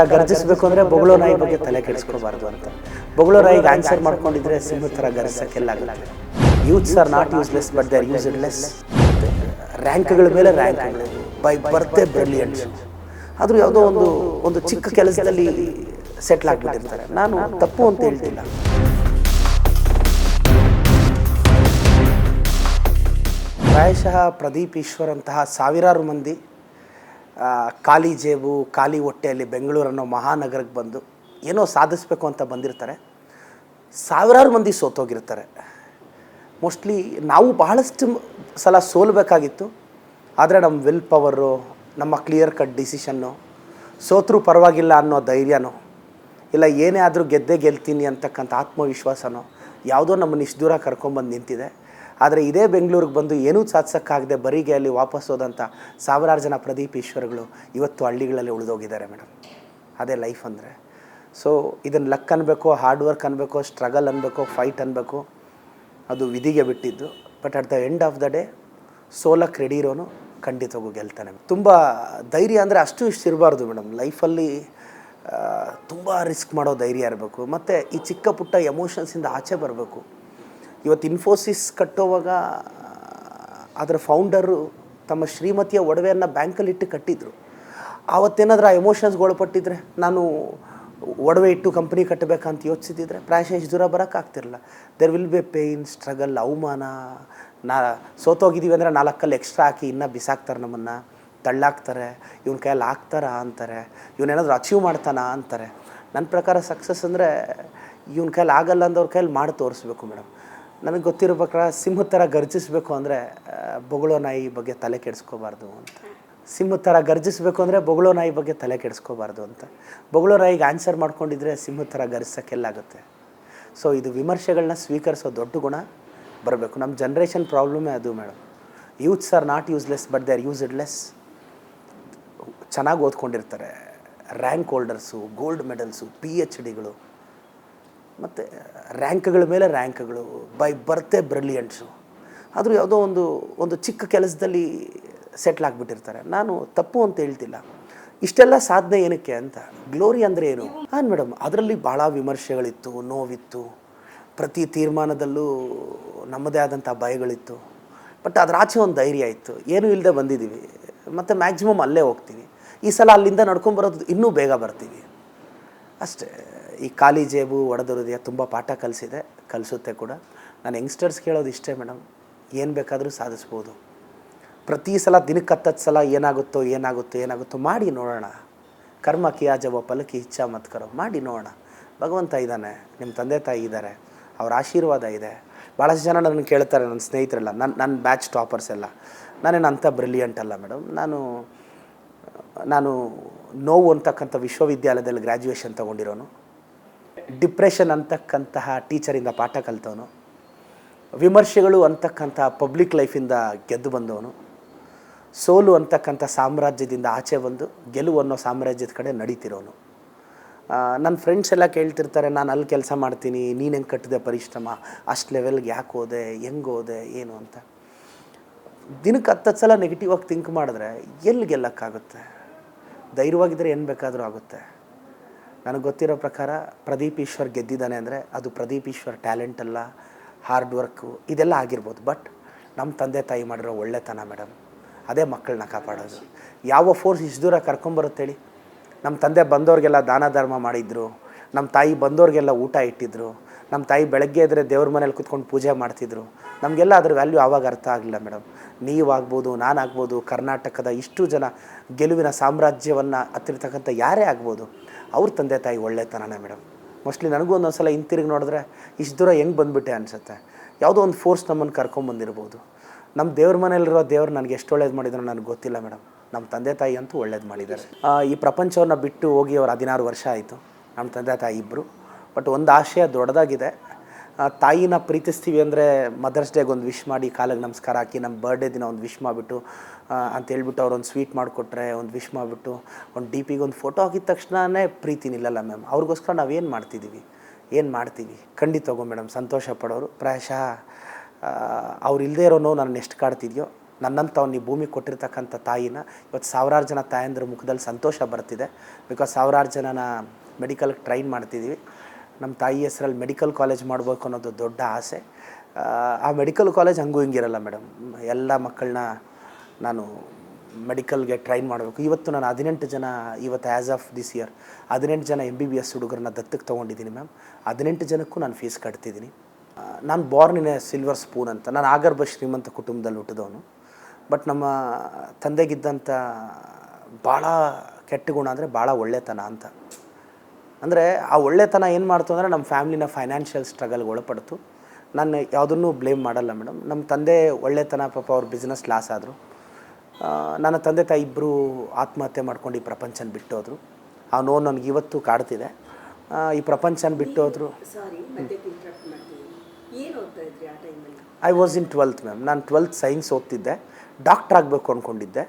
ಥರ ಗರ್ಜಿಸ್ಬೇಕು ಅಂದರೆ ಬೊಗಳೋ ನಾಯಿ ಬಗ್ಗೆ ತಲೆ ಕೆಡಿಸ್ಕೋಬಾರ್ದು ಅಂತ. ಬೊಗಳೋ ನಾಯಿಗೆ ಆನ್ಸರ್ ಮಾಡ್ಕೊಂಡಿದ್ರೆ ಸಿಂಹ ಥರ ಗರ್ಸಕ್ಕೆಲ್ಲ youths are not useless but they are use less ರ್ಯಾಂಕ್ಗಳ ಮೇಲೆ ರ್ಯಾಂಕ್ಗಳು ಬೈ ಬರ್ತೆ ಬ್ರಿಲಿಯಂಟ್ಸ್ ಆದರೂ ಯಾವುದೋ ಒಂದು ಒಂದು ಚಿಕ್ಕ ಕೆಲಸದಲ್ಲಿ ಸೆಟ್ಲ್ ಆಗಿಬಿಟ್ಟಿರ್ತಾರೆ. ನಾನು ತಪ್ಪು ಅಂತ ಹೇಳ್ತಿಲ್ಲ. ಪ್ರಾಯಶಃ ಪ್ರದೀಪ್ ಈಶ್ವರ್ ಅಂತಹ ಸಾವಿರಾರು ಮಂದಿ ಖಾಲಿ ಜೇಬು, ಖಾಲಿ ಹೊಟ್ಟೆಯಲ್ಲಿ ಬೆಂಗಳೂರು ಅನ್ನೋ ಮಹಾನಗರಕ್ಕೆ ಬಂದು ಏನೋ ಸಾಧಿಸ್ಬೇಕು ಅಂತ ಬಂದಿರ್ತಾರೆ. ಸಾವಿರಾರು ಮಂದಿ ಸೋತೋಗಿರ್ತಾರೆ. ಮೋಸ್ಟ್ಲಿ ನಾವು ಬಹಳಷ್ಟು ಸಲ ಸೋಲಬೇಕಾಗಿತ್ತು. ಆದರೆ ನಮ್ಮ ವಿಲ್ ಪವರು ನಮ್ಮ ಕ್ಲಿಯರ್ ಕಟ್ ಡಿಸಿಷನ್ನು ಸೋತ್ರೂ ಪರವಾಗಿಲ್ಲ ಅನ್ನೋ ಧೈರ್ಯನೋ, ಇಲ್ಲ ಏನೇ ಆದರೂ ಗೆದ್ದೇ ಗೆಲ್ತೀನಿ ಅಂತಕ್ಕಂಥ ಆತ್ಮವಿಶ್ವಾಸನೋ ಯಾವುದೋ ನಮ್ಮನ್ನು ಇಷ್ಟು ದೂರ ಕರ್ಕೊಂಬಂದು ನಿಂತಿದೆ. ಆದರೆ ಇದೇ ಬೆಂಗಳೂರಿಗೆ ಬಂದು ಏನೂ ಸಾಧಿಸೋಕ್ಕಾಗದೆ ಬರಿಗೆ ಅಲ್ಲಿ ವಾಪಸ್ ಹೋದಂಥ ಸಾವಿರಾರು ಜನ ಪ್ರದೀಪ್ ಈಶ್ವರಗಳು ಇವತ್ತು ಹಳ್ಳಿಗಳಲ್ಲಿ ಉಳಿದೋಗಿದ್ದಾರೆ ಮೇಡಮ್ ಅದೇ ಲೈಫ್ ಅಂದರೆ. ಸೊ ಇದನ್ನು ಲಕ್ ಅನ್ಬೇಕು ಹಾರ್ಡ್ ವರ್ಕ್ ಅನ್ಬೇಕು ಸ್ಟ್ರಗಲ್ ಅನ್ಬೇಕು ಫೈಟ್ ಅನ್ಬೇಕು, ಅದು ವಿಧಿಗೆ ಬಿಟ್ಟಿದ್ದು. But at the end of the day ಸೋಲಕ್ಕೆ ready ಇರೋನು ಖಂಡಿತವಾಗೂ ಗೆಲ್ತಾನೆ. ತುಂಬ ಧೈರ್ಯ ಅಂದರೆ ಅಷ್ಟು ಇಷ್ಟು ಇರಬಾರ್ದು ಮೇಡಮ್ ಲೈಫಲ್ಲಿ ತುಂಬ ರಿಸ್ಕ್ ಮಾಡೋ ಧೈರ್ಯ ಇರಬೇಕು. ಮತ್ತು ಈ ಚಿಕ್ಕ ಪುಟ್ಟ ಎಮೋಷನ್ಸಿಂದ ಆಚೆ ಬರಬೇಕು. ಇವತ್ತು ಇನ್ಫೋಸಿಸ್ ಕಟ್ಟೋವಾಗ, ಅದರ ಫೌಂಡರು ತಮ್ಮ ಶ್ರೀಮತಿಯ ಒಡವೆಯನ್ನು ಬ್ಯಾಂಕಲ್ಲಿ ಇಟ್ಟು ಕಟ್ಟಿದ್ರು. ಆವತ್ತೇನಾದರೂ ಆ ಎಮೋಷನ್ಸ್ಗೆ ಒಳಪಟ್ಟಿದ್ರೆ ನಾನು ಒಡವೆ ಇಟ್ಟು ಕಂಪ್ನಿ ಕಟ್ಟಬೇಕಂತ ಯೋಚಿಸಿದ್ರೆ ಪ್ರಾಯಶಃ ಇಷ್ಟು ದೂರ ಬರೋಕ್ಕಾಗ್ತಿರಲಿಲ್ಲ there will be pain struggle ಅವಮಾನ. ನಾ ಸೋತೋಗಿದ್ದೀವಿ ಅಂದರೆ ನಾಲ್ಕಲ್ಲಿ ಎಕ್ಸ್ಟ್ರಾ ಹಾಕಿ ಇನ್ನೂ ಬಿಸಾಕ್ತಾರೆ ನಮ್ಮನ್ನು. ತಳ್ಳಾಕ್ತಾರೆ. ಇವನ ಕೈಯಲ್ಲಿ ಹಾಕ್ತಾರಾ ಅಂತಾರೆ. ಇವನೇನಾದರೂ ಅಚೀವ್ ಮಾಡ್ತಾನಾ ಅಂತಾರೆ. ನನ್ನ ಪ್ರಕಾರ ಸಕ್ಸಸ್ ಅಂದರೆ ಇವನ ಕೈಯಲ್ಲಿ ಆಗಲ್ಲ ಅಂದವ್ರ ಕೈಯಲ್ಲಿ ಮಾಡಿ ತೋರಿಸ್ಬೇಕು ಮೇಡಮ್. ನನಗೆ ಗೊತ್ತಿರೋ ಪ್ರಕಾರ ಸಿಂಹ ಥರ ಗರ್ಜಿಸಬೇಕು ಅಂದರೆ ಬೊಗಳೋ ನಾಯಿ ಬಗ್ಗೆ ತಲೆ ಕೆಡಿಸ್ಕೋಬಾರ್ದು ಅಂತ. ಸಿಂಹ ಥರ ಗರ್ಜಿಸಬೇಕು ಅಂದರೆ ಬೊಗಳೋ ನಾಯಿ ಬಗ್ಗೆ ತಲೆ ಕೆಡಿಸ್ಕೋಬಾರ್ದು ಅಂತ. ಬೊಗಳೋ ನಾಯಿಗೆ ಆನ್ಸರ್ ಮಾಡ್ಕೊಂಡಿದ್ರೆ ಸಿಂಹ ಥರ ಗರ್ಜಿಸೋಕ್ಕೆಲ್ಲಾಗುತ್ತೆ ಸೊ ಇದು ವಿಮರ್ಶೆಗಳನ್ನ ಸ್ವೀಕರಿಸೋ ದೊಡ್ಡ ಗುಣ ಬರಬೇಕು. ನಮ್ಮ ಜನ್ರೇಷನ್ ಪ್ರಾಬ್ಲಮ್ಮೇ ಅದು madam. Youths are not useless but they are used less ಚೆನ್ನಾಗಿ ಓದ್ಕೊಂಡಿರ್ತಾರೆ. Rank holders gold medals P H ಡಿಗಳು ಮತ್ತು ರ್ಯಾಂಕ್ಗಳ ಮೇಲೆ ರ್ಯಾಂಕ್ಗಳು ಬೈ ಬರ್ತೆ ಬ್ರಿಲಿಯಂಟ್ಸು ಆದರೂ ಯಾವುದೋ ಒಂದು ಒಂದು ಚಿಕ್ಕ ಕೆಲಸದಲ್ಲಿ ಸೆಟ್ಲ್ ಆಗಿಬಿಟ್ಟಿರ್ತಾರೆ. ನಾನು ತಪ್ಪು ಅಂತ ಹೇಳ್ತಿಲ್ಲ. ಇಷ್ಟೆಲ್ಲ ಸಾಧನೆ ಏನಕ್ಕೆ ಅಂತ? ಗ್ಲೋರಿ ಅಂದರೆ ಏನು? ಹಾಂ ಮೇಡಮ್ ಅದರಲ್ಲಿ ಭಾಳ ವಿಮರ್ಶೆಗಳಿತ್ತು, ನೋವಿತ್ತು. ಪ್ರತಿ ತೀರ್ಮಾನದಲ್ಲೂ ನಮ್ಮದೇ ಆದಂಥ ಭಯಗಳಿತ್ತು. ಬಟ್ ಅದರ ಆಚೆ ಒಂದು ಧೈರ್ಯ ಇತ್ತು. ಏನೂ ಇಲ್ಲದೆ ಬಂದಿದ್ದೀವಿ. ಮತ್ತು ಮ್ಯಾಕ್ಸಿಮಮ್ ಅಲ್ಲೇ ಹೋಗ್ತೀವಿ. ಈ ಸಲ ಅಲ್ಲಿಂದ ನಡ್ಕೊಂಬರೋದು ಇನ್ನೂ ಬೇಗ ಬರ್ತೀವಿ. ಅಷ್ಟೇ, ಈ ಖಾಲಿ ಜೇಬು ಒಡೆದ ಹೃದಯ ತುಂಬ ಪಾಠ ಕಲಿಸಿದೆ, ಕಲಿಸುತ್ತೆ ಕೂಡ. ನಾನು ಯಂಗ್ಸ್ಟರ್ಸ್ ಕೇಳೋದು ಇಷ್ಟೇ ಮೇಡಮ್ ಏನು ಬೇಕಾದರೂ ಸಾಧಿಸ್ಬೋದು. ಪ್ರತಿ ಸಲ ದಿನಕ್ಕೆ ಹತ್ತತ್ತು ಸಲ ಏನಾಗುತ್ತೋ ಏನಾಗುತ್ತೋ ಏನಾಗುತ್ತೋ ಮಾಡಿ ನೋಡೋಣ. ಕರ್ಮ ಕಿಯಾ ಜವ ಫಲಕ್ಕೆ ಇಚ್ಛಾ ಮತ್ ಕರೋ, ಮಾಡಿ ನೋಡೋಣ. ಭಗವಂತ ಇದ್ದಾನೆ ನಿಮ್ಮ ತಂದೆ ತಾಯಿ ಇದ್ದಾರೆ, ಅವ್ರ ಆಶೀರ್ವಾದ ಇದೆ. ಭಾಳಷ್ಟು ಜನ ನನ್ನ ಕೇಳ್ತಾರೆ, ನನ್ನ ಸ್ನೇಹಿತರೆಲ್ಲ ನನ್ನ ನನ್ನ ಬ್ಯಾಚ್ ಟಾಪರ್ಸ್ ಎಲ್ಲ. ನಾನೇನು ಅಂಥ ಬ್ರಿಲಿಯಂಟ್ ಅಲ್ಲ ಮೇಡಮ್ ನಾನು ನಾನು ನೋವು ಅಂತಕ್ಕಂಥ ವಿಶ್ವವಿದ್ಯಾಲಯದಲ್ಲಿ ಗ್ರ್ಯಾಜುಯೇಷನ್ ತೊಗೊಂಡಿರೋನು. ಡಿಪ್ರೆಷನ್ ಅಂತಕ್ಕಂತಹ ಟೀಚರಿಂದ ಪಾಠ ಕಲಿತವನು. ವಿಮರ್ಶೆಗಳು ಅಂತಕ್ಕಂಥ ಪಬ್ಲಿಕ್ ಲೈಫಿಂದ ಗೆದ್ದು ಬಂದವನು. ಸೋಲು ಅಂತಕ್ಕಂಥ ಸಾಮ್ರಾಜ್ಯದಿಂದ ಆಚೆ ಬಂದು ಗೆಲುವು ಅನ್ನೋ ಸಾಮ್ರಾಜ್ಯದ ಕಡೆ ನಡೀತಿರೋನು. ನನ್ನ ಫ್ರೆಂಡ್ಸ್ ಎಲ್ಲ ಕೇಳ್ತಿರ್ತಾರೆ, ನಾನು ಅಲ್ಲಿ ಕೆಲಸ ಮಾಡ್ತೀನಿ, ನೀನು ಹೆಂಗೆ ಕಟ್ಟಿದೆ ಪರಿಶ್ರಮ? ಅಷ್ಟು ಲೆವೆಲ್ಗೆ ಯಾಕೆ ಹೋದೆ? ಹೆಂಗೆ ಹೋದೆ? ಏನು? ಅಂತ. ದಿನಕ್ಕೆ ಹತ್ತತ್ತು ಸಲ ನೆಗೆಟಿವ್ ಆಗಿ ಥಿಂಕ್ ಮಾಡಿದ್ರೆ ಎಲ್ಲಿ ಗೆಲ್ಲಕ್ಕಾಗುತ್ತೆ? ಧೈರ್ಯವಾಗಿದ್ದರೆ ಏನು ಬೇಕಾದರೂ ಆಗುತ್ತೆ. ನನಗೆ ಗೊತ್ತಿರೋ ಪ್ರಕಾರ ಪ್ರದೀಪ್ ಈಶ್ವರ್ ಗೆದ್ದಿದ್ದಾನೆ ಅಂದರೆ ಅದು ಪ್ರದೀಪ್ ಈಶ್ವರ್ ಟ್ಯಾಲೆಂಟ್ ಅಲ್ಲ, ಹಾರ್ಡ್ ವರ್ಕು ಇದೆಲ್ಲ ಆಗಿರ್ಬೋದು. ಬಟ್ ನಮ್ಮ ತಂದೆ ತಾಯಿ ಮಾಡಿರೋ ಒಳ್ಳೆತನ ಮೇಡಮ್. ಅದೇ ಮಕ್ಕಳನ್ನ ಕಾಪಾಡೋದು. ಯಾವ ಫೋರ್ಸ್ ಇಷ್ಟು ದೂರ ಕರ್ಕೊಂಬರುತ್ತೇಳಿ ನಮ್ಮ ತಂದೆ ಬಂದವ್ರಿಗೆಲ್ಲ ದಾನ ಧರ್ಮ ಮಾಡಿದ್ರು. ನಮ್ಮ ತಾಯಿ ಬಂದವ್ರಿಗೆಲ್ಲ ಊಟ ಇಟ್ಟಿದ್ರು. ನಮ್ಮ ತಾಯಿ ಬೆಳಗ್ಗೆ ಎದ್ರೆ ದೇವ್ರ ಮನೇಲಿ ಕುತ್ಕೊಂಡು ಪೂಜೆ ಮಾಡ್ತಿದ್ರು. ನಮಗೆಲ್ಲ ಅದ್ರ ವ್ಯಾಲ್ಯೂ ಆವಾಗ ಅರ್ಥ ಆಗಲಿಲ್ಲ ಮೇಡಮ್. ನೀವಾಗ್ಬೋದು, ನಾನಾಗ್ಬೋದು, ಕರ್ನಾಟಕದ ಇಷ್ಟು ಜನ ಗೆಲುವಿನ ಸಾಮ್ರಾಜ್ಯವನ್ನು ಹತ್ತಿರ್ತಕ್ಕಂಥ ಯಾರೇ ಆಗ್ಬೋದು, ಅವ್ರ ತಂದೆ ತಾಯಿ ಒಳ್ಳೆತನನೇ ಮೇಡಮ್. ಮೋಸ್ಟ್ಲಿ ನನಗೂ ಒಂದೊಂದು ಸಲ ಹಿಂತಿರುಗಿ ನೋಡಿದ್ರೆ ಇಷ್ಟು ದೂರ ಹೆಂಗೆ ಬಂದುಬಿಟ್ಟೆ ಅನಿಸುತ್ತೆ. ಯಾವುದೋ ಒಂದು ಫೋರ್ಸ್ ನಮ್ಮನ್ನು ಕರ್ಕೊಂಬಂದಿರ್ಬೋದು ನಮ್ಮ ದೇವ್ರ ಮನೇಲಿರೋ ದೇವ್ರು ನನಗೆ ಎಷ್ಟು ಒಳ್ಳೇದು ಮಾಡಿದ್ರು ನನಗೆ ಗೊತ್ತಿಲ್ಲ ಮೇಡಮ್. ನಮ್ಮ ತಂದೆ ತಾಯಿ ಅಂತೂ ಒಳ್ಳೇದು ಮಾಡಿದ್ದಾರೆ. ಈ ಪ್ರಪಂಚವನ್ನು ಬಿಟ್ಟು ಹೋಗಿ ಅವ್ರು ಹದಿನಾರು ವರ್ಷ ಆಯಿತು. ನಮ್ಮ ತಂದೆ ತಾಯಿ ಇಬ್ಬರು ಬಟ್ ಒಂದು ಆಶಯ ದೊಡ್ಡದಾಗಿದೆ. ತಾಯಿನ ಪ್ರೀತಿಸ್ತೀವಿ ಅಂದರೆ ಮದರ್ಸ್ ಡೇಗೆ ಒಂದು ವಿಶ್ ಮಾಡಿ, ಕಾಲಿಗೆ ನಮಸ್ಕಾರ ಹಾಕಿ ನಮ್ಮ ಬರ್ಡೇ ದಿನ ಒಂದು ವಿಶ್ ಮಾಡಿಬಿಟ್ಟು ಅಂತ ಹೇಳ್ಬಿಟ್ಟು ಒಂದು ಸ್ವೀಟ್ ಮಾಡಿಕೊಟ್ರೆ ಒಂದು ವಿಶ್ ಮಾಡಿಬಿಟ್ಟು, ಒಂದು ಡಿ ಪಿಗೆ ಒಂದು ಫೋಟೋ ಹಾಕಿದ ತಕ್ಷಣವೇ ಪ್ರೀತಿ ನಿಲ್ಲಲ್ಲ ಮ್ಯಾಮ್ ಅವ್ರಿಗೋಸ್ಕರ ನಾವೇನು ಮಾಡ್ತಿದ್ದೀವಿ ಏನು ಮಾಡ್ತೀವಿ? ಖಂಡಿತ ಮೇಡಮ್ ಸಂತೋಷ ಪಡೋರು. ಪ್ರಾಯಶಃ ಅವ್ರು ಇಲ್ಲದೇ ಇರೋ ನೋವು ನನ್ನ ಎಷ್ಟು ಕಾಡ್ತಿದೆಯೋ ನನ್ನಂಥವ್ನು ಈ ಭೂಮಿ ಕೊಟ್ಟಿರ್ತಕ್ಕಂಥ ತಾಯಿನ ಇವತ್ತು ಸಾವಿರಾರು ಜನ ತಾಯಂದ್ರ ಮುಖದಲ್ಲಿ ಸಂತೋಷ ಬರ್ತಿದೆ. ಬಿಕಾಸ್ ಸಾವಿರಾರು ಜನನ ಮೆಡಿಕಲ್ಗೆ ಟ್ರೈನ್ ಮಾಡ್ತಿದ್ದೀವಿ ನಮ್ಮ ತಾಯಿ ಹೆಸರಲ್ಲಿ ಮೆಡಿಕಲ್ ಕಾಲೇಜ್ ಮಾಡಬೇಕು ಅನ್ನೋದು ದೊಡ್ಡ ಆಸೆ. ಆ, ಮೆಡಿಕಲ್ ಕಾಲೇಜ್ ಹಂಗೂ ಹಿಂಗಿರಲ್ಲ ಮೇಡಮ್. ಎಲ್ಲ ಮಕ್ಕಳನ್ನ ನಾನು ಮೆಡಿಕಲ್ಗೆ ಟ್ರೈನ್ ಮಾಡಬೇಕು. ಇವತ್ತು ನಾನು ಹದಿನೆಂಟು ಜನ ಇವತ್ತು ಆ್ಯಸ್ ಆಫ್ ದಿಸ್ ಇಯರ್ ಹದಿನೆಂಟು ಜನ ಎಂ ಬಿ ಬಿ ಎಸ್ ಹುಡುಗರನ್ನ ದತ್ತಕ್ಕೆ ತೊಗೊಂಡಿದ್ದೀನಿ ಮ್ಯಾಮ್. ಹದಿನೆಂಟು ಜನಕ್ಕೂ ನಾನು ಫೀಸ್ ಕಟ್ತಿದ್ದೀನಿ. ನಾನು ಬಾರ್ನ್ ಎ ಸಿಲ್ವರ್ ಸ್ಪೂನ್ ಅಂತ. ನಾನು ಆಗರ್ಭ ಶ್ರೀಮಂತ ಕುಟುಂಬದಲ್ಲಿ ಹುಟ್ಟಿದವನು. ಬಟ್ ನಮ್ಮ ತಂದೆಗಿದ್ದಂಥ ಭಾಳ ಕೆಟ್ಟ ಗುಣ ಅಂದರೆ ಭಾಳ ಒಳ್ಳೆತನ ಅಂತ. ಅಂದರೆ ಆ ಒಳ್ಳೆತನ ಏನು ಮಾಡ್ತು ಅಂದರೆ ನಮ್ಮ ಫ್ಯಾಮಿಲಿನ ಫೈನಾನ್ಷಿಯಲ್ ಸ್ಟ್ರಗಲ್ಗೆ ಒಳಪಡ್ತು ನಾನು ಯಾವುದನ್ನು ಬ್ಲೇಮ್ ಮಾಡಲ್ಲ ಮೇಡಮ್ ನಮ್ಮ ತಂದೆ ಒಳ್ಳೆತನ ಪಾಪ ಅವ್ರ ಬಿಸ್ನೆಸ್ ಲಾಸ್ ಆದರು. ನನ್ನ ತಂದೆ ತಾಯಿ ಇಬ್ಬರು ಆತ್ಮಹತ್ಯೆ ಮಾಡ್ಕೊಂಡು ಈ ಪ್ರಪಂಚನ ಬಿಟ್ಟೋದ್ರು. ಆ ನೋವು ನನಗೆ ಇವತ್ತು ಕಾಡ್ತಿದೆ. ಈ ಪ್ರಪಂಚನ ಬಿಟ್ಟೋದ್ರು. I was in twelfth ma'am ನಾನು ಟ್ವೆಲ್ತ್ ಸೈನ್ಸ್ ಓದ್ತಿದ್ದೆ. ಡಾಕ್ಟ್ರ್ ಆಗಬೇಕು ಅಂದ್ಕೊಂಡಿದ್ದೆ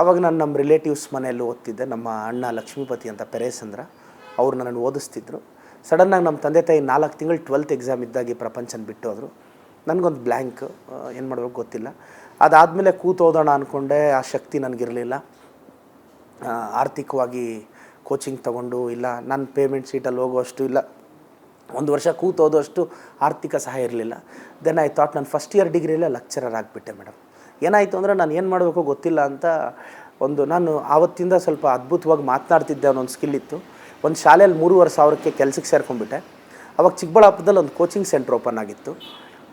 ಅವಾಗ ನಾನು ನಮ್ಮ ರಿಲೇಟಿವ್ಸ್ ಮನೆಯಲ್ಲಿ ಓದ್ತಿದ್ದೆ. ನಮ್ಮ ಅಣ್ಣ ಲಕ್ಷ್ಮೀಪತಿ ಅಂತ ಪೆರೇಸಂದ್ರ ಅವ್ರು ನನ್ನನ್ನು ಓದಿಸ್ತಿದ್ರು. ಸಡನ್ನಾಗಿ ನಮ್ಮ ತಂದೆ ತಾಯಿ ನಾಲ್ಕು ತಿಂಗಳು ಟ್ವೆಲ್ತ್ ಎಕ್ಸಾಮ್ ಇದ್ದಾಗ ಪ್ರಪಂಚನ ಬಿಟ್ಟೋದ್ರು. ನನಗೊಂದು ಬ್ಲ್ಯಾಂಕ್ ಏನು ಮಾಡಬೇಕು ಗೊತ್ತಿಲ್ಲ. ಅದಾದಮೇಲೆ ಕೂತು ಹೋದೋಣ ಅಂದ್ಕೊಂಡೆ ಆ ಶಕ್ತಿ ನನಗಿರಲಿಲ್ಲ. ಆರ್ಥಿಕವಾಗಿ ಕೋಚಿಂಗ್ ತಗೊಂಡು, ಇಲ್ಲ ನನ್ನ ಪೇಮೆಂಟ್ ಸೀಟಲ್ಲಿ ಹೋಗುವಷ್ಟು ಇಲ್ಲ. ಒಂದು ವರ್ಷ ಕೂತು ಓದುವಷ್ಟು ಆರ್ಥಿಕ ಸಹಾಯ ಇರಲಿಲ್ಲ. ದೆನ್ ಐ ಥಾಟ್ ನಾನು ಫಸ್ಟ್ ಇಯರ್ ಡಿಗ್ರಿಯಲ್ಲೇ ಲೆಕ್ಚರರ್ ಆಗಿಬಿಟ್ಟೆ ಮೇಡಮ್ ಏನಾಯಿತು ಅಂದರೆ ನಾನು ಏನು ಮಾಡಬೇಕು ಗೊತ್ತಿಲ್ಲ ಅಂತ ಒಂದು ನಾನು ಆವತ್ತಿಂದ ಸ್ವಲ್ಪ ಅದ್ಭುತವಾಗಿ ಮಾತನಾಡ್ತಿದ್ದೆ ಅನ್ನೋ ಸ್ಕಿಲ್ ಇತ್ತು. ಒಂದು ಶಾಲೆಯಲ್ಲಿ ಮೂರುವರೆ ಸಾವಿರಕ್ಕೆ ಕೆಲಸಕ್ಕೆ ಸೇರ್ಕೊಂಡ್ಬಿಟ್ಟೆ. ಅವಾಗ ಚಿಕ್ಕಬಳ್ಳಾಪುರದಲ್ಲಿ ಒಂದು ಕೋಚಿಂಗ್ ಸೆಂಟ್ರ್ ಓಪನ್ ಆಗಿತ್ತು.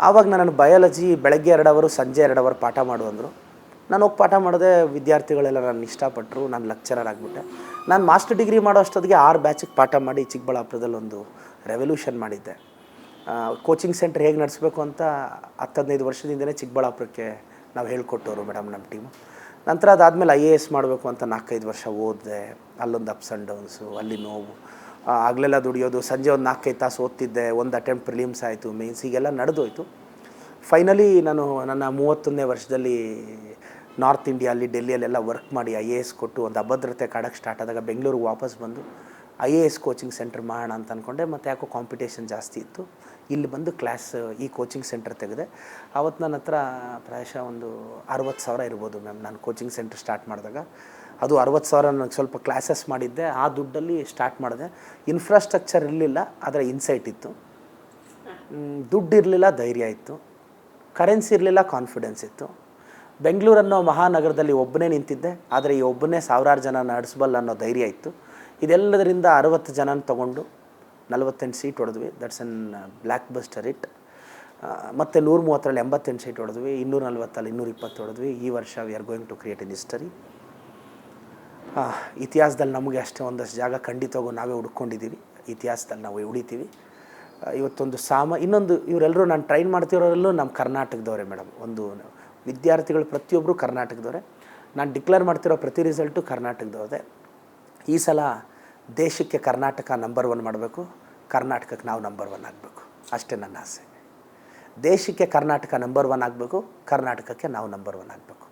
ಆವಾಗ ನಾನು ಬಯಾಲಜಿ ಬೆಳಗ್ಗೆ ಎರಡು ಅವರು ಸಂಜೆ ಎರಡು ಅವರ್ ಪಾಠ ಮಾಡು ಅಂದರು. ನಾನು ಹೋಗಿ ಪಾಠ ಮಾಡಿದೆ ವಿದ್ಯಾರ್ಥಿಗಳೆಲ್ಲ ನಾನು ಇಷ್ಟಪಟ್ಟರು, ನಾನು ಲೆಕ್ಚರರ್ ಆಗಿಬಿಟ್ಟೆ. ನಾನು ಮಾಸ್ಟರ್ ಡಿಗ್ರಿ ಮಾಡೋ ಅಷ್ಟೊತ್ತಿಗೆ ಆರು ಬ್ಯಾಚಿಗೆ ಪಾಠ ಮಾಡಿ ಚಿಕ್ಕಬಳ್ಳಾಪುರದಲ್ಲಿ ಒಂದು ರೆವಲ್ಯೂಷನ್ ಮಾಡಿದ್ದೆ. ಕೋಚಿಂಗ್ ಸೆಂಟರ್ ಹೇಗೆ ನಡೆಸಬೇಕು ಅಂತ ಹತ್ತು ಹದಿನೈದು ವರ್ಷದಿಂದಲೇ ಚಿಕ್ಕಬಳ್ಳಾಪುರಕ್ಕೆ ನಾವು ಹೇಳ್ಕೊಟ್ಟವರು ಮೇಡಮ್, ನಮ್ಮ ಟೀಮು ನಂತರ ಅದಾದಮೇಲೆ ಐ ಎ ಎಸ್ ಮಾಡಬೇಕು ಅಂತ ನಾಲ್ಕೈದು ವರ್ಷ ಓದಿದೆ. ಅಲ್ಲೊಂದು ಅಪ್ಸ್ ಆ್ಯಂಡ್ ಡೌನ್ಸು ಅಲ್ಲಿ ನೋವು. ಆಗಲೆಲ್ಲ ದುಡಿಯೋದು. ಸಂಜೆ ಒಂದು ನಾಲ್ಕೈದು ತಾಸು ಓದ್ತಿದ್ದೆ. ಒಂದು ಅಟೆಂಪ್ಟ್ ಪ್ರಿಲಿಮ್ಸ್ ಆಯಿತು ಮೇನ್ಸ್ ಹೀಗೆಲ್ಲ ನಡೆದೋಯ್ತು. ಫೈನಲಿ ನಾನು ನನ್ನ ಮೂವತ್ತೊಂದನೇ ವರ್ಷದಲ್ಲಿ ನಾರ್ತ್ ಇಂಡಿಯಲ್ಲಿ ಡೆಲ್ಲಿಯಲ್ಲೆಲ್ಲ ವರ್ಕ್ ಮಾಡಿ ಐ ಎ ಎಸ್ ಕೊಟ್ಟು ಒಂದು ಅಭದ್ರತೆ ಕಾಡಕ್ಕೆ ಸ್ಟಾರ್ಟ್ ಆದಾಗ ಬೆಂಗಳೂರಿಗೆ ವಾಪಸ್ ಬಂದು I A S coaching centre ಮಾಡೋಣ ಅಂತ ಅಂದ್ಕೊಂಡೆ ಮತ್ತು ಯಾಕೋ ಕಾಂಪಿಟೇಷನ್ ಜಾಸ್ತಿ ಇತ್ತು. ಇಲ್ಲಿ ಬಂದು ಕ್ಲಾಸ್, ಈ ಕೋಚಿಂಗ್ ಸೆಂಟರ್ ತೆಗೆದೆ. ಆವತ್ತು ನನ್ನ ಹತ್ರ ಪ್ರಾಯಶಃ ಒಂದು ಅರವತ್ತು ಸಾವಿರ ಇರ್ಬೋದು ಮ್ಯಾಮ್. ನಾನು ಕೋಚಿಂಗ್ ಸೆಂಟರ್ ಸ್ಟಾರ್ಟ್ ಮಾಡಿದಾಗ. ಅದು ಅರವತ್ತು ಸಾವಿರ ನನಗೆ ಸ್ವಲ್ಪ ಕ್ಲಾಸಸ್ ಮಾಡಿದ್ದೆ. ಆ ದುಡ್ಡಲ್ಲಿ ಸ್ಟಾರ್ಟ್ ಮಾಡಿದೆ. ಇನ್ಫ್ರಾಸ್ಟ್ರಕ್ಚರ್ ಇರಲಿಲ್ಲ, ಆದರೆ ಇನ್ಸೈಟ್ ಇತ್ತು. ದುಡ್ಡು ಇರಲಿಲ್ಲ, ಧೈರ್ಯ ಇತ್ತು. ಕರೆನ್ಸಿ ಇರಲಿಲ್ಲ ಕಾನ್ಫಿಡೆನ್ಸ್ ಇತ್ತು. ಬೆಂಗಳೂರು ಅನ್ನೋ ಮಹಾನಗರದಲ್ಲಿ ಒಬ್ಬನೇ ನಿಂತಿದ್ದೆ. ಆದರೆ ಈ ಒಬ್ಬನೇ ಸಾವಿರಾರು ಜನ ನಡೆಸಬಲ್ಲ ಅನ್ನೋ ಧೈರ್ಯ ಇತ್ತು. ಇದೆಲ್ಲದರಿಂದ ಅರವತ್ತು ಜನನ ತೊಗೊಂಡು ನಲವತ್ತೆಂಟು ಸೀಟ್ ಹೊಡೆದ್ವಿ. That's an blockbuster it ಮತ್ತು ನೂರ ಮೂವತ್ತರಲ್ಲಿ ಎಂಬತ್ತೆಂಟು ಸೀಟ್ ಹೊಡೆದ್ವಿ. ಇನ್ನೂರ ನಲವತ್ತಲ್ಲಿ ಇನ್ನೂರ ಇಪ್ಪತ್ತು ಹೊಡೆದ್ವಿ. ಈ ವರ್ಷ we are going to create in history ಇತಿಹಾಸದಲ್ಲಿ ನಮಗೆ ಅಷ್ಟೇ ಒಂದಷ್ಟು ಜಾಗ ಖಂಡಿತವಾಗೂ ನಾವೇ ಹುಡ್ಕೊಂಡಿದ್ದೀವಿ. ಇತಿಹಾಸದಲ್ಲಿ ನಾವು ಉಳಿತೀವಿ. ಇವತ್ತೊಂದು ಸಾಮ, ಇನ್ನೊಂದು, ಇವರೆಲ್ಲರೂ ನಾನು ಟ್ರೈನ್ ಮಾಡ್ತಿರೋರೆಲ್ಲೂ ನಮ್ಮ ಕರ್ನಾಟಕದವರೇ ಮೇಡಮ್ ಒಂದು ವಿದ್ಯಾರ್ಥಿಗಳು ಪ್ರತಿಯೊಬ್ಬರು ಕರ್ನಾಟಕದವರೇ. ನಾನು ಡಿಕ್ಲೇರ್ ಮಾಡ್ತಿರೋ ಪ್ರತಿ ರಿಸಲ್ಟು ಕರ್ನಾಟಕದವ್ರದೇ ಈ ಸಲ ದೇಶಕ್ಕೆ ಕರ್ನಾಟಕ ನಂಬರ್ ಒನ್ ಮಾಡಬೇಕು, ಕರ್ನಾಟಕಕ್ಕೆ ನಾವು ನಂಬರ್ ಒನ್ ಆಗಬೇಕು. ಅಷ್ಟೇ ನನ್ನ ಆಸೆ. ದೇಶಕ್ಕೆ ಕರ್ನಾಟಕ ನಂಬರ್ ಒನ್ ಆಗಬೇಕು, ಕರ್ನಾಟಕಕ್ಕೆ ನಾವು ನಂಬರ್ ಒನ್ ಆಗಬೇಕು.